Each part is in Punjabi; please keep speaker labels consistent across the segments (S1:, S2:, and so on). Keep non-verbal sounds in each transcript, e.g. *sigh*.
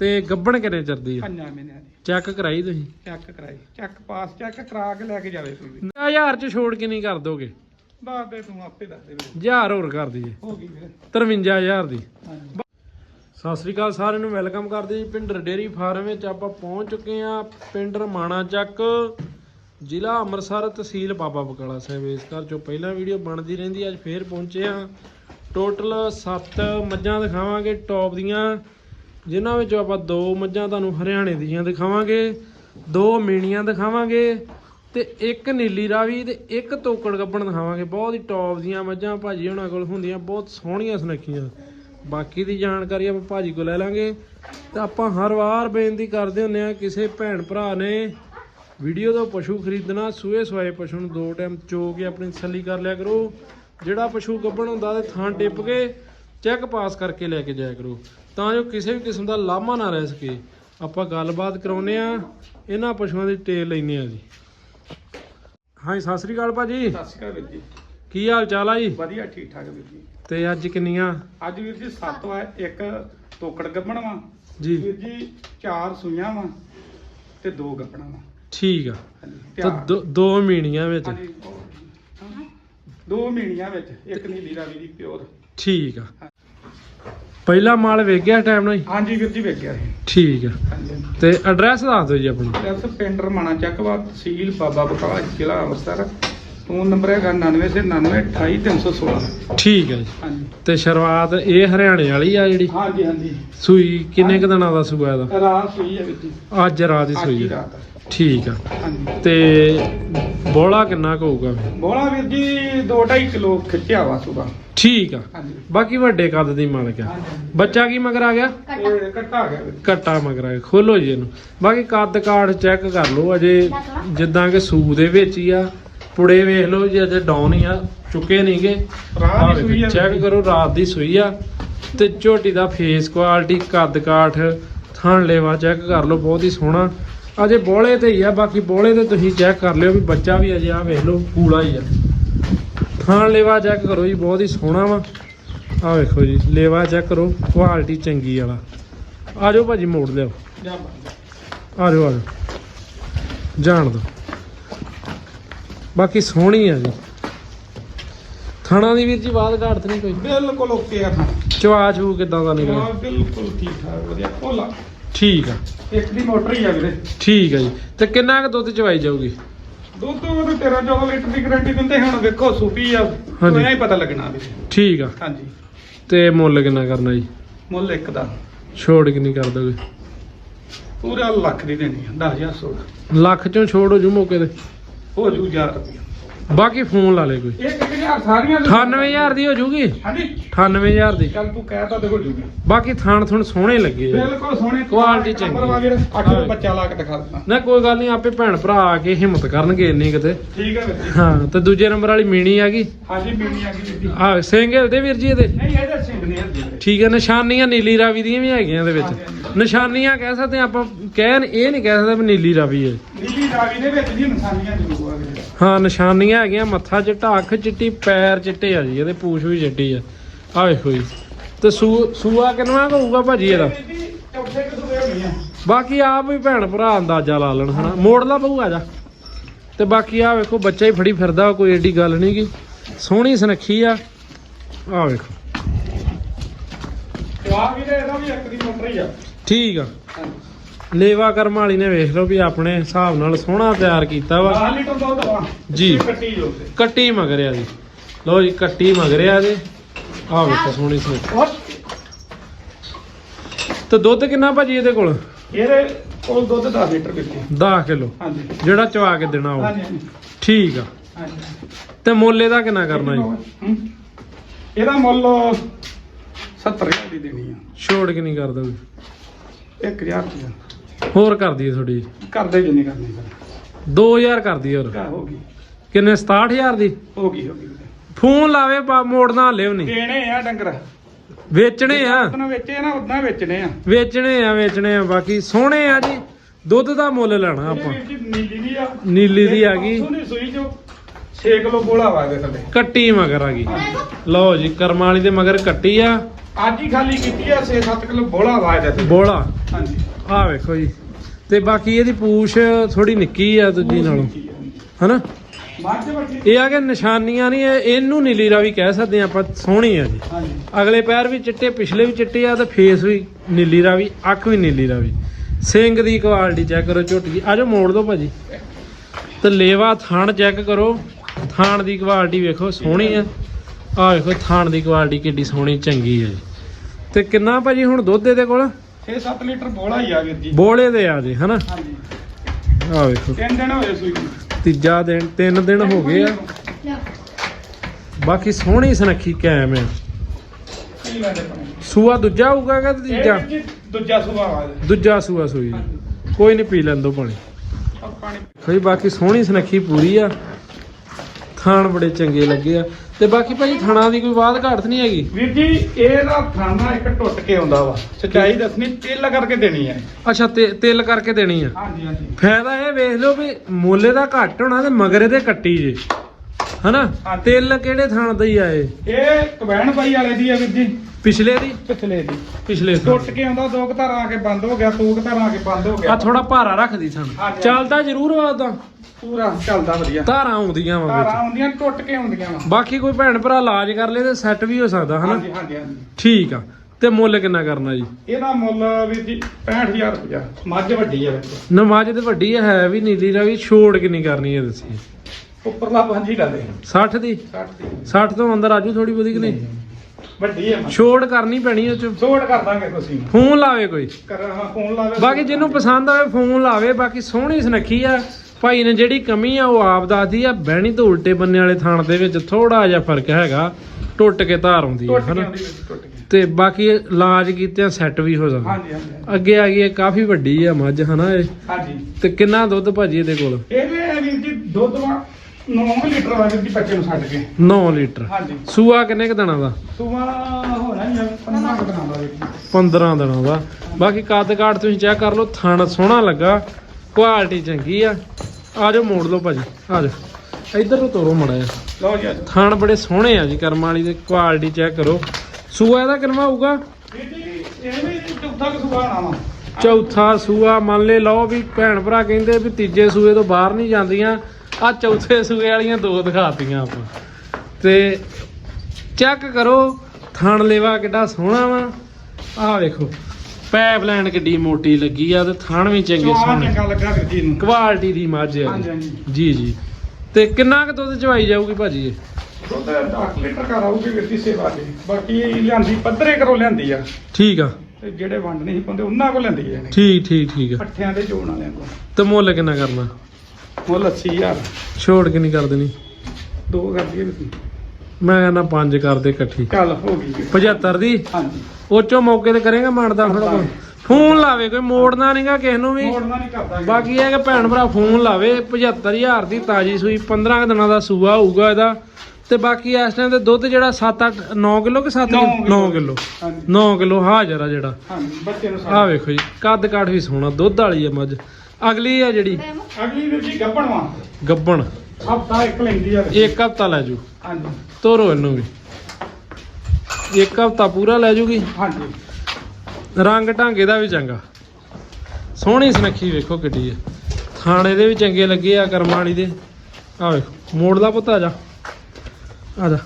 S1: ਤੇ ਗੱਬਣ ਕਿੰਨੇ ਚਿਰਦੀ ਆ?
S2: ਪੰਜਾਂ ਮਹੀਨਿਆਂ ਦੀ।
S1: ਚੈੱਕ ਕਰਾਈ ਤੁਸੀਂ?
S2: ਚੈੱਕ ਕਰਾਈ। ਚੈੱਕ ਪਾਸ ਚੈੱਕ ਕਰਾ ਕੇ ਲੈ ਕੇ ਜਾਵੇ ਕੋਈ ਵੀ।
S1: 1000 ਚ ਛੋੜ ਕੇ ਨਹੀਂ ਕਰ ਦੋਗੇ?
S2: ਦੱਸ ਦੇ ਤੂੰ ਆਪੇ ਦੱਸ ਦੇ ਵੀਰੇ
S1: ਹਜ਼ਾਰ ਹੋਰ ਕਰ ਦਈਏ।
S2: ਹੋ ਗਈ ਵੀਰੇ
S1: 53000 ਦੀ।
S2: ਹਾਂਜੀ।
S1: ਸਤਿ ਸ੍ਰੀ ਅਕਾਲ ਸਾਰਿਆਂ ਨੂੰ ਵੈਲਕਮ ਕਰਦੇ ਜੀ ਪਿੰਡ ਡੇਰੀ ਫਾਰਮ ਵਿੱਚ। ਆਪਾਂ ਪਹੁੰਚ ਚੁੱਕੇ ਆ ਪਿੰਡ ਰਮਾਣਾ ਚੱਕ ਜ਼ਿਲ੍ਹਾ ਅੰਮ੍ਰਿਤਸਰ ਤਹਿਸੀਲ ਬਾਬਾ ਬਕਾਲਾ ਸਾਹਿਬ। ਇਸ ਘਰ ਚੋਂ ਪਹਿਲਾਂ ਵੀਡੀਓ ਬਣਦੀ ਰਹਿੰਦੀ ਅੱਜ ਫੇਰ ਪਹੁੰਚੇ ਆ ਟੋਟਲ 7 ਮੱਝਾਂ ਦਿਖਾਵਾਂਗੇ ਟੌਪ ਦੀਆਂ। ਜਿਨ੍ਹਾਂ ਵਿੱਚੋਂ ਆਪਾਂ ਦੋ ਮੱਝਾਂ ਤੁਹਾਨੂੰ ਹਰਿਆਣੇ ਦੀਆਂ ਦਿਖਾਵਾਂਗੇ, ਦੋ ਮੀਣੀਆਂ ਦਿਖਾਵਾਂਗੇ ਤੇ ਇੱਕ ਨੀਲੀ ਰਾਵੀ ਤੇ ਇੱਕ ਤੋਕੜ ਗੱਬਣ ਦਿਖਾਵਾਂਗੇ। ਬਹੁਤ ਹੀ ਟੌਪ ਦੀਆਂ ਮੱਝਾਂ ਭਾਜੀ ਉਹਨਾਂ ਕੋਲ ਹੁੰਦੀਆਂ, ਬਹੁਤ ਸੋਹਣੀਆਂ ਸੁਨੱਖੀਆਂ। ਬਾਕੀ ਦੀ ਜਾਣਕਾਰੀ ਆਪਾਂ ਭਾਜੀ ਕੋਲ ਲੈ ਲਾਂਗੇ। ਤੇ ਆਪਾਂ ਹਰ ਵਾਰ ਬੇਨਤੀ ਕਰਦੇ ਹੁੰਨੇ ਆ ਕਿਸੇ ਭੈਣ ਭਰਾ ਨੇ ਵੀਡੀਓ ਤੋਂ ਪਸ਼ੂ ਖਰੀਦਣਾ, ਸੂਏ ਸਵਾਏ ਪਸ਼ੂ ਨੂੰ ਦੋ ਟਾਈਮ ਚੋ ਕੇ ਆਪਣੀ ਤਸੱਲੀ ਕਰ ਲਿਆ ਕਰੋ। ਜਿਹੜਾ ਪਸ਼ੂ ਗੱਭਣ ਹੁੰਦਾ ਤੇ ਥਾਂ ਟਿੱਪ ਕੇ ਚੈੱਕ ਪਾਸ ਕਰਕੇ ਲੈ ਕੇ ਜਾਇਆ ਕਰੋ। ਤਾਂ ਜੋ ਕਿਸੇ ਵੀ ਕਿਸਮ ਦਾ ਲਾਮਾ ਨਾ ਰਹਿ ਸਕੇ। ਆਪਾਂ ਗੱਲਬਾਤ ਕਰਾਉਨੇ ਆ ਇਹਨਾਂ ਪਸ਼ੂਆਂ ਦੀ ਟੇਲ ਲੈਨੇ ਆ ਜੀ। ਹਾਂਜੀ ਸਤਿ ਸ੍ਰੀ ਅਕਾਲ ਭਾਜੀ।
S2: ਸਤਿ ਸ਼੍ਰੀ ਅਕਾਲ ਵੀਰ ਜੀ।
S1: ਕੀ ਹਾਲ ਚਾਲ ਆ ਜੀ?
S2: ਵਧੀਆ ਠੀਕ ਠਾਕ ਵੀਰ ਜੀ।
S1: ਤੇ ਅੱਜ ਕਿੰਨੀਆਂ?
S2: ਅੱਜ ਵੀਰ ਜੀ ਸੱਤ ਵਾ ਇੱਕ ਤੋਕੜ ਗੱਬਣ ਵਾ
S1: ਜੀ।
S2: ਵੀਰ ਜੀ ਚਾਰ ਸੂਈਆਂ ਵਾ ਤੇ ਦੋ ਗੱਬਣਾ ਵਾ।
S1: ਠੀਕ ਆ।
S2: ਹਾਂਜੀ
S1: ਤਾਂ
S2: ਤਿਆਰ।
S1: ਦੋ- ਦੋ ਮੀਣੀਆਂ ਵਿੱਚ।
S2: ਹਾਂਜੀ ਦੋ ਮੀਣੀਆਂ ਵਿੱਚ ਇੱਕ ਨੀਲੀ ਦੀ ਪਿਓਰ।
S1: ਠੀਕ ਆ। ਪਹਿਲਾ ਮਾਲ ਵੇਖ ਗਿਆ ਟਾਈਮ ਨਾਲ ਹੀ?
S2: ਹਾਂਜੀ ਵੀਰ ਜੀ ਵੇਖ ਗਿਆ ਸੀ।
S1: ਠੀਕ ਆ।
S2: ਹਾਂਜੀ।
S1: ਤੇ ਐਡਰੈਸ ਦੱਸ ਦਿਓ ਜੀ ਆਪਣਾ।
S2: ਐਸ ਪਿੰਡ ਰਮਾਣਾ ਚੱਕਵਾ ਤਹਿਸੀਲ ਬਾਬਾ ਬਕਾਲਾ ਜ਼ਿਲ੍ਹਾ ਅੰਮ੍ਰਿਤਸਰ। ਫੋਨ ਨੰਬਰ ਹੈਗਾ 9999
S1: ਠੀਕ ਆ ਜੀ।
S2: ਹਾਂਜੀ।
S1: ਤੇ ਸ਼ੁਰੂਆਤ ਇਹ ਹਰਿਆਣੇ ਵਾਲੀ ਆ ਜਿਹੜੀ?
S2: ਹਾਂਜੀ ਹਾਂਜੀ।
S1: ਸੂਈ ਕਿੰਨੇ ਕੁ ਦਿਨਾਂ ਦਾ ਸੂਆ ਇਹਦਾ?
S2: ਰਾਤ ਸੂਈ ਹੈ ਵੀਰ ਜੀ।
S1: ਅੱਜ ਰਾਤ
S2: ਅੱਜ ਹੀ
S1: ਸੂਈ ਆ।
S2: ਰਾਤ
S1: ਠੀਕ ਆ।
S2: ਹਾਂਜੀ।
S1: ਤੇ ਬੋਲਾ ਕਿੰਨਾ ਕੁ ਹੋਊਗਾ?
S2: ਬੋਲਾ ਵੀਰ ਜੀ 2.5 ਕਿਲੋ ਖਿੱਚਿਆ ਵਾ ਸੁਬਾ
S1: ਠੀਕ ਆ।
S2: ਹਾਂਜੀ।
S1: ਬਾਕੀ ਵੱਡੇ ਕੱਦ ਦੀ ਮਾਲਕ ਆ।
S2: ਹਾਂਜੀ
S1: ਬੱਚਾ ਕੀ ਮਗਰ ਆ ਗਿਆ?
S2: ਇਹ ਕੱਟਾ ਗਿਆ।
S1: ਮਗਰ ਆ ਗਿਆ। ਖੋਲੋ ਜੀ ਇਹਨੂੰ। ਬਾਕੀ ਕੱਦ ਕਾਠ ਚੈੱਕ ਕਰ ਲਓ ਅਜੇ ਜਿੱਦਾਂ ਕਿ ਸੂ ਦੇ ਵਿੱਚ ਹੀ ਆ। ਪੁੜੇ ਵੇਖ ਲਓ ਜੀ ਅਜੇ ਡਾਊਨ ਹੀ ਆ। ਚੁੱਕੇ ਨਹੀਂਗੇ।
S2: ਰਾਤ ਦੀ ਸੂਈ ਆ।
S1: ਚੈੱਕ ਕਰੋ ਰਾਤ ਦੀ ਸੂਈ ਆ। ਤੇ ਝੋਟੀ ਦਾ ਫੇਸ ਕੁਆਲਿਟੀ ਕੱਦ ਕਾਠ ਥਣ ਲੇਵਾ ਚੈੱਕ ਕਰ ਲਓ ਬਹੁਤ ਹੀ ਸੋਹਣਾ। ਅਜੇ ਬੋਲੇ ਤੇ ਹੀ ਆ ਬਾਕੀ ਬੋਲੇ ਤੇ ਤੁਸੀਂ ਚੈੱਕ ਕਰ ਲਿਓ ਵੀ ਬੱਚਾ ਵੀ ਅਜੇ ਆ ਵੇਖ ਲਓ ਪੂਲਾ ਹੀ ਆ। ਥਣ ਲੇਵਾ ਚੈੱਕ ਕਰੋ ਜੀ ਬਹੁਤ ਹੀ ਸੋਹਣਾ ਵਾ। ਆ ਵੇਖੋ ਜੀ ਲੇਵਾ ਚੈੱਕ ਕਰੋ ਕੁਆਲਿਟੀ ਚੰਗੀ ਵਾਲਾ। ਆ ਜਾਓ ਭਾਜੀ ਮੋੜ ਲਿਓ। ਆ ਜਾਓ ਆ ਜਾਓ। ਜਾਣ ਦੋ ਬਾਕੀ ਸੋਹਣੀ ਆ ਜੀ। ਥਣਾ ਦੀ ਵੀਰ ਜੀ ਬਾਤ ਘਾਟ ਨਹੀਂ ਕੋਈ?
S2: ਬਿਲਕੁਲ ਓਕੇ ਆ ਖਾਣਾ
S1: ਚਵਾ ਚੂ ਕਿਦਾਂ ਦਾ ਨਿਕਲਿਆ?
S2: ਹਾਂ, ਬਿਲਕੁਲ ਠੀਕ ਠਾਕ ਵਧੀਆ। ਭੋਲਾ।
S1: ਠੀਕ ਆ।
S2: ਇੱਕ ਦੀ ਮੋਟਰ ਹੀ ਆ ਵੀਰੇ।
S1: ਠੀਕ ਆ ਜੀ। ਤੇ ਕਿੰਨਾ ਕੁ ਦੁੱਧ ਚਵਾਈ ਜਾਊਗੀ?
S2: ਦੁੱਧ ਉਹ 13 14 ਲੀਟਰ ਦੀ ਗਾਰੰਟੀ ਦਿੰਦੇ ਹੁਣ ਵੇਖੋ ਸੂਪੀ ਆ
S1: ਹਾਂਜੀ।
S2: ਹੋਇਆ ਹੀ ਪਤਾ ਲੱਗਣਾ ਵੀਰੇ
S1: ਠੀਕ ਆ।
S2: ਹਾਂਜੀ।
S1: ਤੇ ਮੁੱਲ ਕਿੰਨਾ ਕਰਨਾ ਜੀ?
S2: ਮੁੱਲ ਇੱਕ ਦਾ।
S1: ਛੋੜ ਕਿੰਨੀ ਕਰ ਦੋਗੇ?
S2: ਪੂਰਾ ਲੱਖ ਦੀ ਦੇਣੀ ਆ 10000 ਸੋੜ
S1: ਲੱਖ ਚੋਂ ਛੋੜ ਹੋ ਜੂ ਮੌਕੇ ਤੇ?
S2: ਹੋ ਜੂ 1000 ਰੁਪਏ
S1: ਬਾਕੀ ਫੋਨ ਲਾ ਲੇ ਕੋਈ।
S2: ਇਹ 1000 ਸਾਰੀਆਂ ਦੇ-
S1: 98000 ਦੀ ਹੋ ਜੂਗੀ?
S2: ਹਾਂਜੀ।
S1: 98000 ਦੀ।
S2: ਚੱਲ ਤੂੰ ਕਹਿ ਤਾਂ ਤੇ ਹੋ ਜੂਗੀ।
S1: ਬਾਕੀ ਥਾਣ ਥੁਣ ਸੋਹਣੇ ਲੱਗੇ ਆ।
S2: ਬਿਲਕੁਲ ਸੋਹਣੇ
S1: Quality ਚੰਗੀ।
S2: ਨੰਬਰ ਵਾ ਵੀਰੇ ਅੱਠ
S1: ਹਾਂ।
S2: ਬੱਚਾ ਲਾ ਕੇ ਦਿਖਾ ਦਿੰਦਾ।
S1: ਨਾ ਕੋਈ ਗੱਲ ਨਹੀਂ ਆਪੇ ਭੈਣ ਭਰਾ ਆ ਕੇ ਹਿੰਮਤ ਕਰਨਗੇ ਇੰਨੀ ਕਿਤੇ।
S2: ਠੀਕ ਹੈ ਵੀਰ ਜੀ।
S1: ਹਾਂ ਤੇ ਦੂਜੇ ਨੰਬਰ ਵਾਲੀ ਮੀਣੀ ਆ ਗਈ।
S2: ਹਾਂਜੀ ਮੀਨੀ ਆ ਗਈ। ਵੀਰ ਜੀ
S1: ਆ ਸਿੰਗਲ ਦੇ ਵੀਰ ਜੀ ਇਹਦੇ।
S2: ਨਹੀਂ ਇਹਦੇ ਸਿੰਘ
S1: ਠੀਕ ਹੈ ਨਿਸ਼ਾਨੀਆਂ ਨੀਲੀ ਰਾਵੀ ਦੀਆਂ ਵੀ ਹੈਗੀਆਂ ਇਹਦੇ ਵਿੱਚ। ਨਿਸ਼ਾਨੀਆਂ ਕਹਿ ਸਕਦੇ ਆਪਾਂ ਕਹਿ ਇਹ ਨਹੀਂ ਕਹਿ ਸਕਦੇ ਵੀ ਨੀਲੀ ਰਾਵੀ ਹੈ।
S2: ਨੀਲੀ ਰਾਵੀ ਦੇ ਵਿੱਚ ਜੀ ਨਿਸ਼ਾਨੀਆਂ ਜ਼ਰੂਰ ਆ
S1: ਹਾਂ ਨਿਸ਼ਾਨੀਆਂ ਹੈਗੀਆਂ ਮੱਥਾ ਚਿੱਟਾ ਅੱਖ ਚਿੱਟੀ ਪੈਰ ਚਿੱਟੇ ਆ ਜੀ ਇਹਦੇ ਪੂਛ ਵੀ ਚਿੱਟੀ ਆ। ਆ ਵੇਖੋ ਜੀ ਤੇ ਸੂ ਸੂਆ ਕਿੰਨਾ ਕੁ ਹੋਊਗਾ ਭਾਜੀ ਇਹਦਾ?
S2: ਚੌਥੇ ਕਿ ਹੋਣੀ ਆ।
S1: ਬਾਕੀ ਆਪ ਵੀ ਭੈਣ ਭਰਾ ਅੰਦਾਜ਼ਾ ਲਾ ਲੈਣ ਹਨਾ? ਮੋੜਲਾ ਪਊ ਆ ਜਾ। ਤੇ ਬਾਕੀ ਆ ਵੇਖੋ ਬੱਚਾ ਹੀ ਫੜੀ ਫਿਰਦਾ ਕੋਈ ਏਡੀ ਗੱਲ ਨਹੀਂ ਗੀ। ਸੋਹਣੀ ਸੁਨੱਖੀ ਆ। ਆ ਵੇਖੋ।
S2: ਜਵਾਬ ਵੀਰੇ ਇਹਦਾ ਵੀ ਇੱਕ ਦੀ ਮੋਟਰ ਹੀ ਆ।
S1: ਠੀਕ ਆ। ਲੇਵਾ ਕਰਮ ਵਾਲੀ ਨੇ ਵੇਖ ਲਓ ਵੀ ਆਪਣੇ ਹਿਸਾਬ ਨਾਲ ਸੋਹਣਾ ਤਿਆਰ ਕੀਤਾ ਵਾ।
S2: 10 ਲੀਟਰ ਦੁੱਧ ਵਾ।
S1: ਜੀ।
S2: ਕੱਟੀ ਜੋ ਤੇ
S1: ਕੱਟੀ ਮਗਰਿਆ ਜੀ। ਲਓ ਜੀ ਕੱਟੀ ਮਗਰਿਆ ਜੀ। ਆ ਵੇਖੋ ਸੋਹਣੀ ਸੁਨੱਖੀ ਤੇ ਦੁੱਧ ਕਿੰਨਾ ਭਾਜੀ ਇਹਦੇ ਕੋਲ?
S2: ਇਹਦੇ ਕੋਲ ਦੁੱਧ 10 ਲੀਟਰ ਵਿੱਚੀ
S1: 10 ਕਿਲੋ।
S2: ਹਾਂਜੀ।
S1: ਜਿਹੜਾ ਚਵਾ ਕੇ ਦੇਣਾ ਉਹ।
S2: ਹਾਂਜੀ ਹਾਂਜੀ।
S1: ਠੀਕ ਆ।
S2: ਹਾਂਜੀ।
S1: ਤੇ ਮੁੱਲ ਇਹਦਾ ਕਿੰਨਾ ਕਰਨਾ ਜੀ।
S2: ਇਹਦਾ ਮੁੱਲ 70000 ਦੀ ਦੇਣੀ ਆ।
S1: ਛੋੜ ਕਿ ਨਹੀਂ ਕਰ ਦੋਗੇ
S2: 1000 ਰੁਪਇਆ
S1: ਹੋਰ ਕਰ ਦਈਏ ਥੋੜੀ
S2: ਕਰਦੇ ਜਿੰਨੀ ਕਰਨੀ ਫਿਰ
S1: 2000 ਕਰ ਦਈਏ ਹੋਰ।
S2: ਕਾ ਹੋ ਗਈ।
S1: ਕਿੰਨੇ? 67000 ਦੀ?
S2: ਹੋ ਗਈ ਹੋ ਗਈ।
S1: ਫੋਨ ਲਾਵੇ ਬਾ- ਮੋੜਨਾ ਲਿਓ ਨਹੀਂ
S2: ਦੇਣੇ ਆ ਡੰਗਰ।
S1: ਵੇਚਣੇ ਆ।
S2: ਉਦੋਂ ਵੇਚੇ ਨਾ ਉਦਾਂ ਵੇਚਣੇ ਆ।
S1: ਵੇਚਣੇ ਆ ਵੇਚਣੇ ਆ। ਬਾਕੀ ਸੋਹਣੇ ਆ ਜੀ। ਦੁੱਧ ਦਾ ਮੁੱਲ ਲੈਣਾ
S2: ਇਹ
S1: ਆਪਾਂ।
S2: ਵੀਰ ਜੀ ਨੀਲੀ ਦੀ ਆ।
S1: ਨੀਲੀ ਦੀ ਆ ਗਈ।
S2: ਦੀ ਸੂਈ ਜੋ 6 ਕਿਲੋ ਬੋਲਾ ਵਾ ਇਹਦੇ ਥੱਲੇ
S1: ਕੱਟੀ ਮਗਰ ਆ ਗਈ। ਲਓ ਜੀ ਕਰਮਾਂ ਵਾਲੀ ਦੇ ਮਗਰ ਕੱਟੀ ਆ।
S2: ਅੱਜ ਹੀ ਖਾਲੀ ਕੀਤੀ ਆ 6-7 ਕਿਲੋ ਬੋਲਾ ਵਾ ਇਹਦੇ ਥੱਲੇ
S1: ਬੋਲਾ
S2: ਹਾਂਜੀ।
S1: ਆ ਵੇਖੋ ਜੀ। ਤੇ ਬਾਕੀ ਇਹਦੀ ਪੂਛ ਥੋੜੀ ਨਿੱਕੀ ਆ ਦੂਜੀ ਨਾਲੋਂ। ਹਨਾ? ਇਹ ਆ ਕਿ ਨਿਸ਼ਾਨੀਆਂ ਨਹੀਂ ਇਹ- ਇਹਨੂੰ ਨੀਲੀ ਰਾਵੀ ਕਹਿ ਸਕਦੇ ਆ ਆਪਾਂ ਸੋਹਣੀ ਆ ਜੀ। ਅਗਲੇ ਪੈਰ ਵੀ ਚਿੱਟੇ ਪਿਛਲੇ ਵੀ ਚਿੱਟੇ ਆ ਤੇ ਫੇਸ ਵੀ ਨੀਲੀ ਰਾਵੀ ਅੱਖ ਵੀ ਨੀਲੀ ਰਾਵੀ। ਸਿੰਘ ਦੀ ਕੁਆਲਿਟੀ ਚੈੱਕ ਕਰੋ ਝੋਟੀ ਦੀ। ਆਜੋ ਮੋੜ ਦੋ ਭਾਜੀ। ਤੇ ਲੇਵਾ ਥਣ ਚੈੱਕ ਕਰੋ। ਥਣ ਦੀ ਕੁਆਲਿਟੀ ਵੇਖੋ ਸੋਹਣੀ ਆ। ਆ ਵੇਖੋ ਥਣ ਦੀ ਕੁਆਲਿਟੀ ਕਿੱਡੀ ਸੋਹਣੀ ਚੰਗੀ ਜੀ। ਤੇ ਕਿੰਨਾ ਭਾਜੀ ਹੁਣ ਦੁੱਧ ਇਹਦੇ ਕੋਲ?
S2: 6-7 ਲੀਟਰ ਬੋਲਾ ਹੀ ਆ ਵੀਰ ਜੀ।
S1: ਬੋਲੇ ਦੇ ਆ ਜੇ ਹਨਾ?
S2: ਹਾਂਜੀ।
S1: ਆ ਵੇਖੋ।
S2: ਤਿੰਨ ਦਿਨ ਹੋਏ ਸੂਈ ਨੂੰ।
S1: ਤੀਜਾ ਦਿਨ ਤਿੰਨ ਦਿਨ ਹੋ ਗਏ ਆ। ਬਾਕੀ ਸੋਹਣੀ ਸੁਨੱਖੀ ਕਾਇਮ ਆ।
S2: ਕੀ ਲੈਂਦੇ ਪਾਣੀ
S1: ਸੂਆ ਦੂਜਾ ਹੋਊਗਾ ਕਿ
S2: ਇਹ
S1: ਤੀਜਾ?
S2: ਵੀਰ ਜੀ ਦੂਜਾ ਸੁਭਾਅ ਆ ਇਹਦਾ।
S1: ਦੂਜਾ ਸੂਆ ਸੂਈ। ਕੋਈ ਨਹੀਂ ਪੀ ਲੈਣ ਦੋ ਪਾਣੀ।
S2: ਆਹ ਪਾਣੀ
S1: ਖਈ ਬਾਕੀ ਸੋਹਣੀ ਸੁਨੱਖੀ ਪੂਰੀ ਆ। ਥਾਣ ਬੜੇ ਚੰਗੇ ਲੱਗੇ ਆ। ਤੇ ਬਾਕੀ ਭਾਜੀ ਥਾਣਾ ਦੀ ਕੋਈ ਬਾਤ ਘਾਟ ਨਹੀਂ ਹੈਗੀ?
S2: ਵੀਰ ਜੀ ਇਹਦਾ ਥਾਨਾ ਇੱਕ ਟੁੱਟ ਕੇ ਆਉਂਦਾ ਵਾ। ਸੱਚਾਈ ਦੱਸਣੀ ਤਿਲ ਕਰਕੇ ਦੇਣੀ ਹੈ
S1: ਅੱਛਾ ਤੇ ਤਿਲ ਕਰਕੇ ਦੇਣੀ ਆ।
S2: ਹਾਂਜੀ ਹਾਂਜੀ।
S1: ਫਾਇਦਾ ਇਹ ਵੇਖ ਲਓ ਵੀ ਮੁੱਲੇ ਦਾ ਘੱਟ ਹੋਣਾ ਤੇ ਮਗਰੇ ਦੇ ਕੱਟੀ ਜੇ। ਹਨਾ। ਤਿਲ ਕਿਹੜੇ ਥਾਣ ਦਾ ਹੀ ਆਏ
S2: ਇਹ? ਕਬੈਣ ਬਾਈ ਵਾਲੇ ਦੀ ਆ ਵੀਰ ਜੀ।
S1: ਪਿਛਲੇ ਦੀ?
S2: ਪਿਛਲੇ ਦੀ।
S1: ਪਿਛਲੇ
S2: ਟੁੱਟ ਕੇ ਆਉਂਦਾ ਦੋ ਘਤਾਰਾਂ ਆ ਕੇ ਬੰਦ ਹੋ ਗਿਆ ਤੂੰ ਘਤਾਰਾਂ ਆ ਕੇ ਬੰਦ ਹੋ
S1: ਆ
S2: ਗਿਆ
S1: ਥੋੜਾ ਭਾਰਾ ਰੱਖਦੀ ਥਣ।
S2: ਹਾਂਜੀ।
S1: ਚੱਲਦਾ ਜ਼ਰੂਰ ਵਾ ਉਦਾਂ
S2: ਪੂਰਾ ਚੱਲਦਾ ਵਧੀਆ।
S1: ਧਾਰਾਂ ਆਉਂਦੀਆਂ ਵਾ
S2: ਧਾਰਾਂ
S1: ਵਿੱਚ
S2: ਆਉਂਦੀਆਂ ਟੁੱਟ ਕੇ ਆਉਂਦੀਆਂ ਵਾ।
S1: ਬਾਕੀ ਕੋਈ ਭੈਣ ਭਰਾ ਇਲਾਜ ਕਰ ਲੇ ਤੇ ਸੈੱਟ ਵੀ ਹੋ ਸਕਦਾ ਹਨਾ?
S2: ਹਾਂਜੀ ਹਾਂਜੀ ਹਾਂਜੀ।
S1: ਠੀਕ ਆ। ਤੇ ਮੁੱਲ ਕਿੰਨਾ ਕਰਨਾ ਜੀ?
S2: ਇਹਦਾ ਮੁੱਲ ਵੀਰ ਜੀ 65000 ਰੁਪਇਆ। ਮੱਝ ਵੱਡੀ ਹੈ ਵਿੱਚ
S1: ਨਮਾਜ਼ ਤੇ ਵੱਡੀ ਹੈ ਵੀ ਨੀਲੀ ਰਾਵੀ ਛੋੜ ਕਿੰਨੀ ਕਰਨੀ ਹੈ ਦੱਸੀ
S2: ਉੱਪਰਲਾ ਪੰਜ ਹੀ ਲਾ ਦੇ।
S1: 60 ਦੀ?
S2: 60 ਦੀ।
S1: 60 ਤੋਂ ਅੰਦਰ ਆਜੂ ਥੋੜੀ ਬਹੁਤੀ ਕਿ ਨਹੀਂ?
S2: ਵੱਡੀ ਹੈ ਮੱਝ।
S1: ਛੋੜ ਕਰਨੀ ਪੈਣੀ ਉਹ ਚ।
S2: ਛੋੜ ਕਰ ਦਾਂਗੇ ਤੁਸੀਂ।
S1: ਫੋਨ ਲਾਵੇ ਕੋਈ।
S2: ਕਰ ਹਾਂ ਫੋਨ ਲਾਵੇ।
S1: ਬਾਕੀ ਜਿਹਨੂੰ ਪਸੰਦ ਆਵੇ ਫੋਨ ਲਾਵੇ ਬਾਕੀ ਸੋਹਣੀ ਸੁਨੱਖੀ ਆ। ਭਾਈ ਨੇ ਜਿਹੜੀ ਕਮੀ ਆ ਉਹ ਆਪ ਦੱਸਦੀ ਆ ਬਹਿਣੀ ਤੋਂ ਉਲਟੇ ਬੰਨੇ ਵਾਲੇ ਥਾਣ ਦੇ ਵਿੱਚ ਥੋੜਾ ਜਿਹਾ ਫ਼ਰਕ ਹੈਗਾ ਟੁੱਟ ਕੇ ਧਾਰ ਆਉਂਦੀ
S2: ਕੇ
S1: ਹਨਾ? ਤੇ ਬਾਕੀ ਇਲਾਜ ਕੀਤਿਆਂ ਸੈੱਟ ਵੀ ਹੋ ਜਾਂਦਾ।
S2: ਹਾਂਜੀ ਹਾਂਜੀ।
S1: ਅੱਗੇ ਆ ਗਈ ਇਹ ਕਾਫੀ ਵੱਡੀ ਆ ਮੱਝ ਹਨਾ ਇਹ?
S2: ਹਾਂਜੀ।
S1: ਤੇ ਕਿੰਨਾ ਦੁੱਧ ਭਾਜੀ ਇਹਦੇ ਕੋਲ?
S2: ਇਹਦੇ ਵੀਰ ਜੀ ਦੁੱਧ ਵਾ 9 ਲੀਟਰ ਆ ਵੀਰ ਜੀ ਬੱਚੇ ਨੂੰ ਛੱਡ ਕੇ।
S1: 9 ਲੀਟਰ।
S2: ਹਾਂਜੀ।
S1: ਸੂਆ ਕਿੰਨੇ ਕ ਦਿਨਾਂ ਦਾ?
S2: ਸੁਬਾ ਹੋਣਾ ਹੀ ਆ 15 ਕੁ ਦਿਨਾਂ ਦਾ ਵੀਰ ਜੀ।
S1: 15 ਦਿਨਾਂ ਦਾ। ਬਾਕੀ ਕੱਦ ਕਾਠ ਤੁਸੀਂ ਚੈੱਕ ਕਰ ਲਓ ਥਣ ਸੋਹਣਾ ਲੱਗਾ। ਕੁਆਲਿਟੀ ਚੰਗੀ ਆ। ਆ ਜਾਓ ਮੋੜ ਲਓ ਭਾਜੀ। ਆ ਜਾਓ। ਇੱਧਰ ਨੂੰ ਤੋਰੋ ਮੜਾ
S2: ਲਓ ਜੀ
S1: ਥਣ ਬੜੇ ਸੋਹਣੇ ਆ ਜੀ ਕਰਮ ਵਾਲੀ ਦੇ। ਕੁਆਲਿਟੀ ਚੈੱਕ ਕਰੋ। ਸੂਆ ਇਹਦਾ ਕਿੰਨਾ ਹੋਊਗਾ? ਚੌਥਾ ਸੂਆ ਮੰਨ ਲੈ ਲਓ ਵੀ ਭੈਣ ਭਰਾ ਕਹਿੰਦੇ ਵੀ ਤੀਜੇ ਸੂਏ ਤੋਂ ਬਾਹਰ ਨਹੀਂ ਜਾਂਦੀਆਂ। ਆ ਚੌਥੇ ਸੂਏ ਵਾਲੀਆਂ ਦੋ ਦਿਖਾਤੀਆਂ ਆਪਾਂ। ਤੇ ਚੈੱਕ ਕਰੋ ਥਣ ਲੇਵਾ ਕਿੱਡਾ ਸੋਹਣਾ ਵਾ। ਆਹ ਵੇਖੋ। ਪੈਪ ਲਾਈਨ ਕਿੱਡੀ ਮੋਟੀ ਲੱਗੀ ਆ ਤੇ ਥਣ ਵੀ ਚੰਗੇ
S2: ਚੋਆ
S1: ਸੋਹਣੇ।
S2: ਚੰਗਾ ਲੱਗਾ ਵੀਰ ਜੀ ਨੂੰ।
S1: ਕੁਆਲਿਟੀ ਦੀ ਮੱਝ ਆ।
S2: ਹਾਂਜੀ
S1: ਜੀ।
S2: ਹਾਂਜੀ।
S1: ਜੀ ਜੀ। ਤੇ ਕਿੰਨਾ ਕੁ ਦੁੱਧ ਚਵਾਈ ਜਾਊਗੀ ਭਾਜੀ ਇਹ?
S2: ਦੁੱਧ 10 ਲੀਟਰ ਘਰ ਆਊਗੀ ਵੀਰ ਜੀ ਸੇਵਾ ਦੀ। ਬਾਕੀ ਲਿਆਂਦੀ ਪੱਧਰੇ ਕਰੋ ਲਿਆਂਦੀ ਆ।
S1: ਠੀਕ ਆ।
S2: ਤੇ ਜਿਹੜੇ ਵੰਡ ਨਹੀਂ ਪਾਉਂਦੇ ਉਹਨਾਂ ਕੋਲ ਲੈਂਦੀ ਹੈ
S1: ਠੀਕ ਠੀਕ ਠੀਕ ਆ।
S2: ਪੱਠਿਆਂ ਦੇ ਜੋੜ ਵਾਲਿਆਂ ਕੋਲ।
S1: ਤੇ ਮੁੱਲ ਕਿੰਨਾ ਕਰਨਾ?
S2: ਮੁੱਲ 80000
S1: ਛੋੜ ਕਿੰਨੀ ਕਰ ਦੇਣੀ?
S2: ਦੋ ਕਰ ਦਈਏ ਵੀਰ ਜੀ।
S1: ਮੈਂ ਕਹਿੰਦਾ ਪੰਜ ਕਰ ਦੇ ਇਕੱਠੀ।
S2: ਚੱਲ ਹੋ ਗਈ ਜੀ।
S1: 75 ਦੀ?
S2: ਹਾਂਜੀ।
S1: ਉਹ ਚੋਂ ਮੌਕੇ ਤੇ ਕਰੇਗਾ ਮਾਣਦਾ ਥੋੜਾ ਬਹੁਤ ਫੋਨ ਲਾਵੇ ਕੋਈ ਮੋੜਨਾ ਨਹੀਂਗਾ ਕਿਸੇ ਨੂੰ ਵੀ।
S2: ਮੋੜਨਾ ਨਹੀਂ ਕਰਦਾ
S1: ਬਾਕੀ ਇਹ ਹੈ ਕਿ ਭੈਣ ਭਰਾ ਫੋਨ ਲਾਵੇ 75000 ਦੀ ਤਾਜੀ ਸੂਈ 15 ਕੁ ਦਿਨਾਂ ਦਾ ਸੂਆ ਹੋਊਗਾ ਇਹਦਾ। ਤੇ ਬਾਕੀ ਇਸ ਟਾਈਮ ਤੇ ਦੁੱਧ ਜਿਹੜਾ 7 8 9 ਕਿਲੋ ਕਿ 7
S2: ਨੌ
S1: ਕਿਲੋ? 9
S2: ਕਿਲੋ। ਹਾਂਜੀ।
S1: 9 ਕਿਲੋ ਹਾਜ਼ਰ ਆ ਜਿਹੜਾ।
S2: ਹਾਂਜੀ ਬੱਚੇ ਨੂੰ
S1: ਆਹ
S2: ਸਾਰਾ।
S1: ਵੇਖੋ ਜੀ ਕੱਦ ਕਾਠ ਵੀ ਸੋਹਣਾ ਦੁੱਧ ਵਾਲੀ ਆ ਮੱਝ। ਅਗਲੀ ਆ ਜਿਹੜੀ?
S2: ਅਗਲੀ ਵੀਰ ਜੀ ਗੱਪਣ ਵਾ
S1: ਗੱਬਣ।
S2: ਹਫਤਾ ਇੱਕ ਲੈਂਦੀ ਆ।
S1: ਇੱਕ ਹਫਤਾ ਲੈ ਜੂ।
S2: ਹਾਂਜੀ।
S1: ਤੋਰੋ ਇਹਨੂੰ ਵੀ। ਇੱਕ ਹਫਤਾ ਪੂਰਾ ਲੈ ਜੂਗੀ?
S2: ਹਾਂਜੀ।
S1: ਰੰਗ ਢਾਂਗੇ ਦਾ ਵੀ ਚੰਗਾ। ਸੋਹਣੀ ਸੁਨੱਖੀ ਵੇਖੋ ਕਿੱਡੀ ਹੈ ਥਾਣੇ ਦੇ ਵੀ ਚੰਗੇ ਲੱਗੇ ਆ ਕਰਮਾਂ ਵਾਲੀ ਦੇ। ਆ ਵੇਖੋ ਮੋੜ ਦਾ ਪੁੱਤ ਆ ਜਾ। ਆ ਜਾ।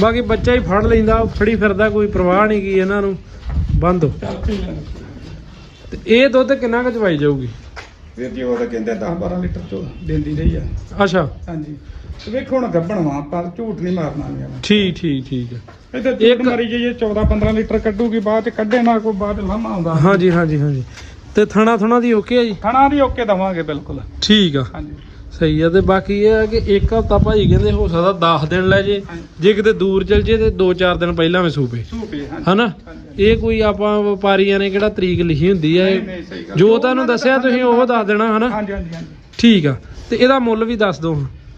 S1: ਬਾਕੀ ਬੱਚਾ ਹੀ ਫੜ ਲੈਂਦਾ ਫੜੀ ਫਿਰਦਾ ਕੋਈ ਪਰਵਾਹ ਨਹੀਂ ਕੀ ਇਹਨਾਂ ਨੂੰ। ਬੰਦ ਤੇ ਇਹ ਦੁੱਧ ਕਿੰਨਾ ਕੁ ਚਵਾਈ ਜਾਊਗੀ?
S2: ਵੀਰ ਜੀ ਉਹ ਤਾਂ ਕਹਿੰਦੇ 10 12 ਲੀਟਰ ਚੋ ਦਿੰਦੀ ਰਹੀ ਆ।
S1: ਅੱਛਾ।
S2: ਹਾਂਜੀ। ਤੇ ਵੇਖੋ ਹੁਣ ਗੱਬਣ ਵਾ ਪਰ ਝੂਠ ਨਹੀਂ ਮਾਰਨਾ ਵੀ
S1: ਠੀਕ ਠੀਕ ਠੀਕ ਹੈ
S2: ਇਹ ਤਾਂ
S1: ਇੱਕ-
S2: ਝੂਠ ਮਾਰੀ ਜਾਈਏ 14 15 ਲੀਟਰ ਕੱਢੂਗੀ ਬਾਅਦ ਚ ਕੱਢੇ ਨਾ ਕੋਈ ਬਾਅਦ ਲਾਮਾ ਆਉਂਦਾ।
S1: ਹਾਂਜੀ ਹਾਂਜੀ ਹਾਂਜੀ। ਤੇ ਥਣਾ ਥਣਾ ਦੀ ਓਕੇ ਆ ਜੀ?
S2: ਖਾਣਾ ਦੀ ਓਕੇ ਦਵਾਂਗੇ ਬਿਲਕੁਲ।
S1: ਠੀਕ ਆ।
S2: ਹਾਂਜੀ।
S1: ਸਹੀ ਆ ਤੇ ਬਾਕੀ ਇਹ ਆ ਕਿ ਇੱਕ ਹਫਤਾ ਭਾਈ ਕਹਿੰਦੇ ਹੋ ਸਕਦਾ 10 ਦਿਨ ਲੈ ਜੇ। ਜੇ ਕਿਤੇ ਦੂਰ ਚਲ ਜੇ ਤੇ 2-4 ਦਿਨ ਪਹਿਲਾਂ ਵੀ ਸੂਪੇ।
S2: ਹੀ ਹਾਂਜੀ।
S1: ਹਨਾ। ਇਹ ਕੋਈ ਆਪਾਂ ਵਪਾਰੀਆਂ ਨੇ ਕਿਹੜਾ ਤਰੀਕ ਲਿਖੀ ਹੁੰਦੀ ਆ
S2: ਗੱਲ।
S1: ਜੋ ਤੁਹਾਨੂੰ ਦੱਸਿਆ ਤੁਸੀਂ ਉਹ ਦੱਸ ਦੇਣਾ ਹਨਾ?
S2: ਹਾਂਜੀ ਹਾਂਜੀ
S1: ਠੀਕ ਆ। ਤੇ ਇਹਦਾ ਮੁੱਲ ਵੀ ਦੱਸ ਦਿਓ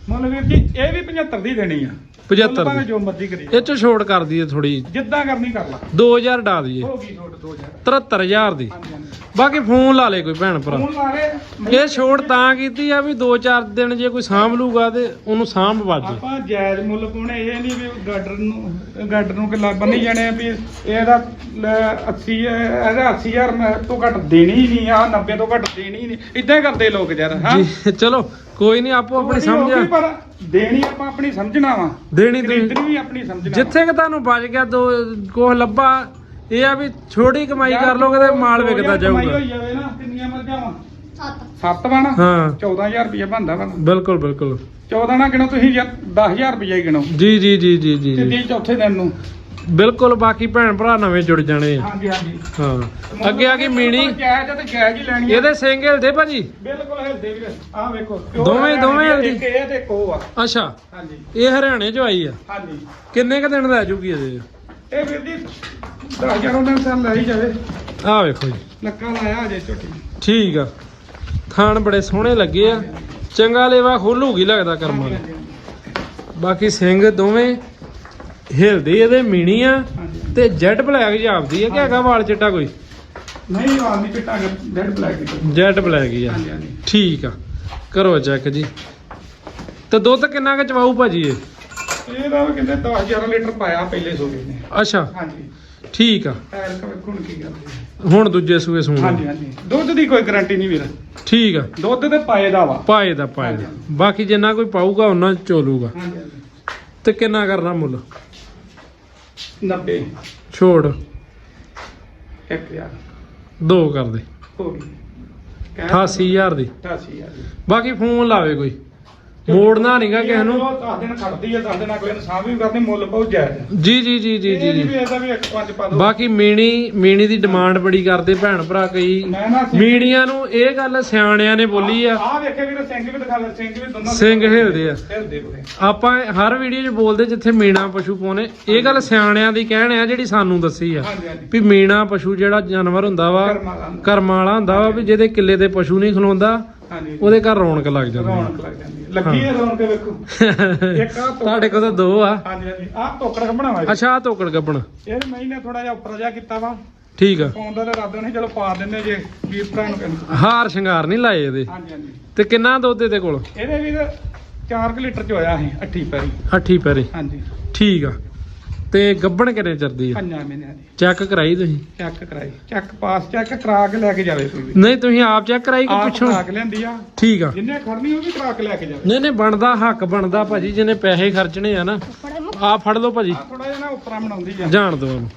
S2: ਮੁੱਲ ਵੀਰ ਜੀ ਇਹ ਵੀ 75 ਦੀ ਦੇਣੀ ਆ।
S1: 75
S2: ਮੁੱਲ ਭਾਵੇਂ
S1: ਦੀ।
S2: ਜੋ ਮਰਜ਼ੀ ਕਰੀ
S1: ਇਹ ਚ ਛੋੜ ਕਰ ਦਈਏ ਥੋੜੀ
S2: ਜਿੱਦਾਂ ਕਰਨੀ ਕਰ ਲਾ।
S1: 2000 ਡਾ ਦਈਏ।
S2: ਹੋ ਗਈ ਛੋਟ 2000
S1: 73000 ਦੀ।
S2: ਹਾਂਜੀ ਹਾਂਜੀ।
S1: ਬਾਕੀ ਫੋਨ ਲਾ ਲੇ ਕੋਈ ਭੈਣ ਭਰਾ।
S2: ਫੋਨ ਲਾ ਲੈ।
S1: ਇਹ ਤਾਂ ਕੀਤੀ ਆ ਵੀ 2-4 ਦਿਨ ਜੇ ਕੋਈ ਸਾਂਭ ਲੂਗਾ ਤੇ ਉਹਨੂੰ ਸਾਂਭ ਵੱਜ।
S2: ਆਪਾਂ ਜਾਇਜ਼ ਮੁੱਲ ਪਾਉਣੇ ਇਹ ਨਹੀਂ ਵੀ ਗਾਡਰ ਨੂੰ ਗਾਡਰ ਨੂੰ ਕਿਲਾ ਬੰਨੀ ਜਾਣੇ ਆ ਵੀ ਇਹਦਾ ਲੈ 80 ਇਹਦਾ 80000 ਮੈਂ ਤੋਂ ਘੱਟ ਦੇਣੀ ਹੀ ਨਹੀਂ ਆ 90 ਤੋਂ ਘੱਟ ਦੇਣੀ ਹੀ ਨਹੀਂ। ਇਦਾਂ ਕਰਦੇ ਲੋਕ ਯਾਰ ਹਾਂ।
S1: ਜੀ ਚਲੋ। ਕੋਈ ਨਹੀਂ ਆਪੋ ਆਪਣੀ ਸਮਝ
S2: ਪਰ ਦੇਣੀ ਆਪਾਂ ਆਪਣੀ ਸਮਝਣਾ ਵਾ।
S1: ਦੇਣੀ ਤੁਸੀਂ।
S2: ਖਰੀਦਣੀ ਵੀ ਆਪਣੀ ਸਮਝਣਾ
S1: ਜਿੱਥੇ ਕਿ ਤੁਹਾਨੂੰ ਬਚ ਗਿਆ ਦੋ ਕੋਹ ਲੱਭਾ ਇਹ ਆ ਵੀ ਛੋਟੀ ਕਮਾਈ ਕਰ ਲੋਗੇ ਤੇ ਮਾਲ ਵਿਕਦਾ
S2: ਕਮਾਈ
S1: ਜਾਊਗਾ।
S2: ਹੋਈ ਜਾਵੇ ਨਾ ਕਿੰਨੀਆਂ ਮਰਜ਼ਾਂ ਵਾ।
S3: ਸੱਤ।
S2: ਸੱਤ ਵਾ ਨਾ
S1: ਹਾਂ।
S2: 14000 ਰੁਪਏ ਬਣਦਾ ਵਾ।
S1: ਬਿਲਕੁਲ ਬਿਲਕੁਲ।
S2: 14 ਨਾ ਗਿਣੋ ਤੁਸੀਂ ਯਾਰ 10000 ਰੁਪਏ ਹੀ ਗਿਣੋ।
S1: ਜੀ ਜੀ ਜੀ ਜੀ ਜੀ
S2: ਤੇ
S1: ਜੀ
S2: ਚੌਥੇ ਦਿਨ ਨੂੰ
S1: ਬਿਲਕੁਲ ਬਾਕੀ ਭੈਣ ਭਰਾ ਨਵੇਂ ਜੁੜ ਜਾਣੇ ਆ।
S2: ਹਾਂਜੀ ਹਾਂਜੀ।
S1: ਹਾਂ। ਅੱਗੇ ਆ ਗਈ ਮੀਣੀ
S2: ਜਾਇਜ਼ ਆ ਤੇ ਜਾਇਜ਼ ਹੀ ਲੈਣੀ ਆ।
S1: ਇਹਦੇ ਸਿੰਘ ਹਿਲਦੇ ਭਾਜੀ?
S2: ਬਿਲਕੁਲ ਹਿਲਦੇ ਵੀਰੇ ਆਹ ਵੇਖੋ
S1: ਦੋਵੇਂ- ਦੋਵੇਂ
S2: ਇੱਕ
S1: ਹਿਲਦੀ?
S2: ਇਹ ਤੇ ਇੱਕ ਉਹ ਆ।
S1: ਅੱਛਾ।
S2: ਹਾਂਜੀ।
S1: ਇਹ ਹਰਿਆਣੇ ਚੋਂ ਆਈ ਆ।
S2: ਹਾਂਜੀ।
S1: ਕਿੰਨੇ ਕ ਦਿਨ ਲੈ ਜੂਗੀ ਇਹਦੇ?
S2: ਇਹ ਵੀਰ ਜੀ 10000 ਉਹਨਾਂ ਸਾਲ ਲੈ ਹੀ ਜਾਵੇ।
S1: ਆਹ ਵੇਖੋ ਜੀ।
S2: ਲੱਕਾ ਲਾਇਆ ਅਜੇ ਝੋਟੀ।
S1: ਠੀਕ ਆ। ਥਾਣ ਬੜੇ ਸੋਹਣੇ ਲੱਗੇ ਆ। ਚੰਗਾ ਲੇਵਾ ਖੋਲੂਗੀ ਲੱਗਦਾ ਕਰਮਾਂ ਦਾ ਬਾਕੀ ਸਿੰਘ ਦੋਵੇਂ ਹਿਲਦੇ ਇਹਦੇ ਮੀਣੀ ਆ
S2: ਹਾਂਜੀ।
S1: ਤੇ ਜੈਟ ਬਲੈਕ ਜਾਪਦੀ ਆ ਕਿ ਹੈਗਾ ਵਾਲ ਚਿੱਟਾ ਕੋਈ?
S2: ਨਹੀਂ ਆਦਮੀ ਪਿੱਟਾ ਡੈਡ ਬਲੈਕ ਦੀ
S1: ਜੈਟ ਬਲੈਕ ਹੀ ਆ।
S2: ਹਾਂਜੀ ਹਾਂਜੀ।
S1: ਠੀਕ ਆ। ਕਰੋ ਚੈੱਕ ਜੀ। ਤੇ ਦੁੱਧ ਕਿੰਨਾ ਕੁ ਚਵਾਊ ਭਾਜੀ ਇਹ?
S2: ਇਹਦਾ ਵੀ ਕਹਿੰਦੇ 10000 ਲੀਟਰ ਪਾਇਆ ਪਹਿਲੇ ਸੂਬੇ ਨੇ।
S1: ਅੱਛਾ।
S2: ਹਾਂਜੀ।
S1: ਠੀਕ ਆ।
S2: ਕਵੇ ਹੁਣ ਕੀ ਕਰਦੇ
S1: ਹੁਣ ਦੂਜੇ ਸੂਏ ਸੂਣ।
S2: ਹਾਂਜੀ ਹਾਂਜੀ। ਦੁੱਧ ਦੀ ਕੋਈ ਗਾਰੰਟੀ ਨਹੀਂ ਵੀਰ।
S1: ਠੀਕ ਆ।
S2: ਦੁੱਧ ਤੇ ਪਾਏ ਦਾ ਵਾ।
S1: ਪਾਏ ਦਾ ਪਾਏ ਦਾ। ਬਾਕੀ ਜਿੰਨਾ ਕੋਈ ਪਾਊਗਾ ਉਹਨਾਂ ਚੋਲੂਗਾ।
S2: ਹਾਂਜੀ ਹਾਂਜੀ।
S1: ਤੇ ਕਿੰਨਾ ਕਰਨਾ ਮੁੱਲ?
S2: 90
S1: ਛੋੜ।
S2: 1000
S1: ਦੋ ਕਰ ਦੇ।
S2: ਹੋ ਗਈ
S1: 88000 ਦੀ।
S2: 88000
S1: ਬਾਕੀ ਫੋਨ ਲਾਵੇ ਕੋਈ। ਮੋੜਨਾ ਨਹੀਂਗਾ ਕਿਸੇ ਨੂੰ।
S2: 10 ਦਿਨ ਖੜਦੀ ਆ 10 ਦਿਨ ਅਗਲੇ ਨੂੰ ਸਾਂਭ ਵੀ ਕਰਦੇ ਮੁੱਲ ਬਹੁਤ ਜਾਇਜ਼
S1: ਜੀ ਜੀ ਜੀ ਜੀ ਜੀ ਜੀ।
S2: ਇਹਦਾ ਵੀ ਪਾ ਦੋ।
S1: ਬਾਕੀ ਮੀਣੀ ਮੀਣੀ ਦੀ ਡਿਮਾਂਡ ਬੜੀ ਕਰਦੇ ਭੈਣ ਭਰਾ ਕਈ।
S2: ਨਾ
S1: ਮੀਣੀਆਂ ਨੂੰ ਇਹ ਗੱਲ ਸਿਆਣਿਆਂ ਨੇ ਬੋਲੀ ਆ।
S2: ਆਹ ਵੇਖੇ ਵੀਰ ਸਿੰਘ ਵੀ ਦਿਖਾ ਲੈ ਸਿੰਘ ਵੀ ਦੋਨਾਂ
S1: ਸਿੰਘ ਹਿਲਦੇ ਆ। ਆਪਾਂ ਹਰ ਵੀਡੀਓ 'ਚ ਬੋਲਦੇ ਜਿੱਥੇ ਮੀਣਾ ਪਸ਼ੂ ਪਾਉਨੇ ਇਹ ਗੱਲ ਸਿਆਣਿਆਂ ਦੀ ਕਹਿਣ ਆ ਜਿਹੜੀ ਸਾਨੂੰ ਦੱਸੀ ਆ। ਵੀ ਮੀਣਾ ਪਸ਼ੂ ਜਿਹੜਾ ਜਾਨਵਰ ਹੁੰਦਾ ਵਾ
S2: ਕਰਮ ਵਾਲਾ ਹੁੰਦਾ।
S1: ਵਾ ਵੀ ਜਿਹਦੇ ਕਿੱਲੇ ਤੇ ਪਸ਼ੂ ਨਹੀਂ ਖਲੋਂਦਾ
S2: ਹਾਂਜੀ।
S1: ਉਹਦੇ ਘਰ ਰੌਣਕ ਲੱਗ ਜਾਂਦੀ ਆ।
S2: ਰੌਣਕ ਲੱਗ ਜਾਂਦੀ ਹੈ। ਲੱਗੀ ਹੈ ਰੌਣਕ ਵੇਖੋ। *laughs* ਇੱਕ ਆ
S1: ਤੁਹਾਡੇ ਕੋਲ ਤਾਂ ਦੋ ਆ।
S2: ਹਾਂਜੀ ਹਾਂਜੀ। ਆਹ ਟੋਕਰ ਬਣਾਵਾ
S1: ਅੱਛਾ ਆ ਤੋਕੜ ਗੱਬਣ।
S2: ਇਹ ਮੈਂ ਨੇ ਥੋੜਾ ਜਿਹਾ ਉੱਪਰ ਜਾ ਕੀਤਾ ਵਾ।
S1: ਠੀਕ ਆ।
S2: ਪਾਉਂਦਾ ਤਾਂ ਰੱਦ ਨਹੀਂ ਚਲੋ ਪਾ ਦਿੰਦੇ ਜੇ ਵੀਰ ਭਰਾ ਨੂੰ
S1: ਹਾਰ ਸ਼ਿੰਗਾਰ ਨਹੀਂ ਲਾਏ ਇਹਦੇ।
S2: ਹਾਂਜੀ ਹਾਂਜੀ।
S1: ਤੇ ਕਿੰਨਾ ਦੁੱਧ ਇਹਦੇ ਕੋਲ?
S2: ਇਹਦੇ ਵੀਰ 4 ਲੀਟਰ ਚ ਹੋਇਆ ਸੀ ਅੱਠੀ ਪੈਰੀ।
S1: ਅੱਠੀ ਪੈਰੇ।
S2: ਹਾਂਜੀ।
S1: ਠੀਕ ਆ। ਤੇ ਗੱਬਣ ਕਿੰਨੇ ਚਿਰਦੀ ਆ?
S2: ਪੰਜਾਂ ਮਹੀਨਿਆਂ ਦੀ।
S1: ਚੈੱਕ ਕਰਾਈ ਤੁਸੀਂ?
S2: ਚੈੱਕ ਕਰਾਈ। ਚੈੱਕ ਪਾਸ ਚੈੱਕ ਕਰਾ ਕੇ ਲੈ ਕੇ ਜਾਵੇ ਕੋਈ ਵੀ।
S1: ਨਹੀਂ ਤੁਸੀਂ ਆਪ ਚੈੱਕ ਕਰਾਈ ਕਿ
S2: ਆਪ
S1: ਪਿੱਛੋਂ?
S2: ਕਰਾ ਕੇ ਲੈਂਦੀ ਆ।
S1: ਠੀਕ ਆ।
S2: ਜਿੰਨੇ ਖੜਨੀ ਉਹ ਵੀ ਕਰਾ ਕੇ ਲੈ ਕੇ ਜਾਵੇ।
S1: ਨਹੀਂ ਨਹੀਂ ਬਣਦਾ ਹੱਕ ਬਣਦਾ ਭਾਜੀ ਜਿਹਨੇ ਪੈਸੇ ਖਰਚਣੇ ਆ ਨਾ। ਆ ਫੜ ਲਓ ਭਾਜੀ।
S2: ਆ ਥੋੜਾ ਜਿਹਾ ਨਾ ਉੱਪਰਾਂ ਬਣਾਉਂਦੀ ਆ।
S1: ਜਾਣ ਦੋ ਉਹਨੂੰ।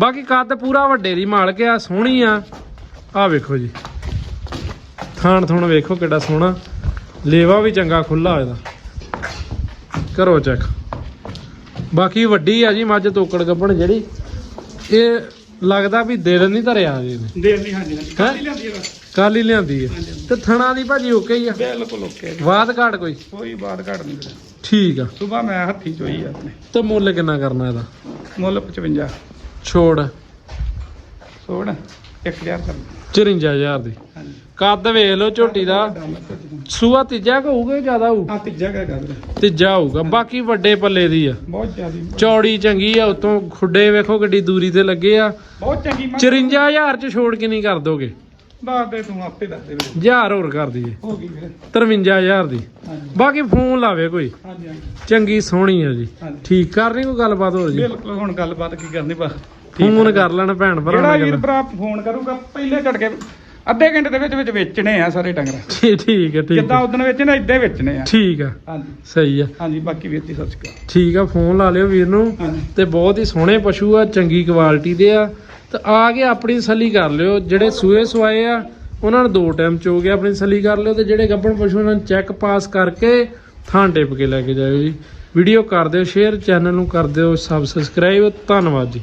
S1: ਬਾਕੀ ਕੱਦ ਪੂਰਾ ਵੱਡੇ ਦੀ ਮਾਲਕ ਆ ਸੋਹਣੀ ਆ। ਆ ਵੇਖੋ ਜੀ। ਥਾਣ ਥੁਣ ਵੇਖੋ ਕਿੱਡਾ ਸੋਹਣਾ। ਲੇਵਾ ਵੀ ਚੰਗਾ ਖੁੱਲਾ ਇਹਦਾ। ਕਰੋ ਚੈੱਕ। ਬਾਕੀ ਵੱਡੀ ਆ ਜੀ ਮੱਝ ਤੋਕੜ ਗੱਬਣ ਜਿਹੜੀ ਇਹ ਲੱਗਦਾ ਵੀ ਦਿਲ ਨਹੀਂ ਧਰਿਆ ਜੀ ਇਹਨੇ।
S2: ਦੇਰ ਨਹੀਂ ਹਾਂਜੀ ਹਾਂਜੀ।
S1: ਹੈਂ?
S2: ਕੱਢ ਹੀ ਲੈਂਦੀ ਆ ਬਸ।
S1: ਕੱਲ ਹੀ ਲਿਆਂਦੀ ਹੈ ਤੇ ਥਣਾ ਦੀ ਭਾਜੀ ਓਕੇ ਹੀ ਆ?
S2: ਬਿਲਕੁਲ ਓਕੇ
S1: ਬਾਦ ਘਾਟ ਕੋਈ?
S2: ਕੋਈ ਬਾਤ ਘਟ ਨਹੀਂ। ਵੀਰੇ
S1: ਠੀਕ ਆ।
S2: ਸਵੇਰ ਮੈਂ ਹੱਥੀ ਚੋਈ ਆ ਆਪਣੇ।
S1: ਤੇ ਮੁੱਲ ਕਿੰਨਾ ਕਰਨਾ ਇਹਦਾ?
S2: ਮੁੱਲ 55
S1: ਛੋੜ।
S2: ਸੋੜ 1000 ਕਰ
S1: 54000 ਦੀ।
S2: ਹਾਂਜੀ।
S1: ਕੱਦ ਵੇਖ ਲਓ ਝੋਟੀ ਦਾ। ਸੂਆ ਤੀਜਾ ਕੁ ਹੋਊਗਾ ਜ਼ਿਆਦਾ ਹੋਊ?
S2: ਆ ਤੀਜਾ ਕਾ ਕਰ
S1: ਤੀਜਾ ਹੋਊਗਾ। ਬਾਕੀ ਵੱਡੇ ਪੱਲੇ ਦੀ ਆ।
S2: ਬਹੁਤ ਜ਼ਿਆਦੀ।
S1: ਚੌੜੀ ਚੰਗੀ ਆ ਉਤੋਂ ਖੁੱਡੇ ਵੇਖੋ ਗੱਡੀ ਦੂਰੀ ਤੇ ਲੱਗੇ ਆ।
S2: ਬਹੁਤ ਚੰਗੀ ਮੈਂ
S1: 54000 ਚ ਛੋੜ ਕਿੰਨੀ ਕਰ ਦੋਗੇ।
S2: ਦੱਸ ਦੇ ਤੂੰ ਆਪੇ ਦੱਸ ਦੇ ਵੀਰੇ।
S1: ਹਜ਼ਾਰ ਹੋਰ ਕਰ ਦਈਏ।
S2: ਹੋ ਗਈ ਵੀਰੇ।
S1: 53000 ਦੀ।
S2: ਹਾਂਜੀ।
S1: ਬਾਕੀ ਫੋਨ ਲਾਵੇ ਕੋਈ।
S2: ਹਾਂਜੀ ਹਾਂਜੀ।
S1: ਚੰਗੀ ਸੋਹਣੀ ਆ ਜੀ।
S2: ਹਾਂਜੀ।
S1: ਠੀਕ ਕਰਨੀ ਕੋਈ ਗੱਲਬਾਤ ਹੋਰ ਜੀ?
S2: ਬਿਲਕੁਲ ਹੁਣ ਗੱਲਬਾਤ ਕੀ ਕਰਨੀ ਬਸ।
S1: ਫੋਨ ਕਰ ਲੈਣ ਭੈਣ ਭਰਾ
S2: ਜਿਹੜਾ ਵੀਰ। ਭਰਾ ਫੋਨ ਕਰੂਗਾ ਪਹਿਲੇ ਝਟਕੇ ਅੱਧੇ ਘੰਟੇ ਦੇ ਵਿੱਚ ਵਿੱਚ ਵੇਚਣੇ ਆ ਸਾਰੇ ਡੰਗਰ *laughs*
S1: ਠੀਕ ਠੀਕ ਹੈ ਠੀਕ
S2: ਜਿੱਦਾਂ ਉਦੋਂ ਵੇਚਣੇ ਹੀ ਵੇਚਣੇ ਆ।
S1: ਠੀਕ ਆ।
S2: ਹਾਂਜੀ।
S1: ਸਹੀ ਆ।
S2: ਹਾਂਜੀ ਬਾਕੀ ਵੀਰ ਜੀ ਸਤਿ ਸ਼੍ਰੀ ਅਕਾਲ।
S1: ਠੀਕ ਆ ਫੋਨ ਲਾ ਲਿਓ ਵੀਰ ਨੂੰ। ਤੇ ਬਹੁਤ ਹੀ ਸੋਹਣੇ ਪਸ਼ੂ ਆ ਚੰਗੀ ਕੁਆਲਿਟੀ ਦੇ ਆ। ਤੇ ਆ ਕੇ ਆਪਣੀ ਤਸੱਲੀ ਕਰ ਲਿਓ। ਜਿਹੜੇ ਸੂਏ ਸਵਾਏ ਆ ਉਹਨਾਂ ਨੂੰ ਦੋ ਟਾਈਮ ਚੋ ਕੇ ਆਪਣੀ ਤਸੱਲੀ ਕਰ ਲਿਓ ਤੇ ਜਿਹੜੇ ਗੱਭਣ ਪਸ਼ੂ ਉਹਨਾਂ ਨੂੰ ਚੈੱਕ ਪਾਸ ਕਰਕੇ ਥਾਂ ਟਿਪ ਕੇ ਲੈ ਕੇ ਜਾਇਓ ਜੀ। ਵੀਡੀਓ ਕਰ ਦਿਓ ਸ਼ੇਅਰ ਚੈਨਲ ਨੂੰ ਕਰ ਦਿਓ ਸਬਸਕ੍ਰਾਈਬ। ਧੰਨਵਾਦ ਜੀ।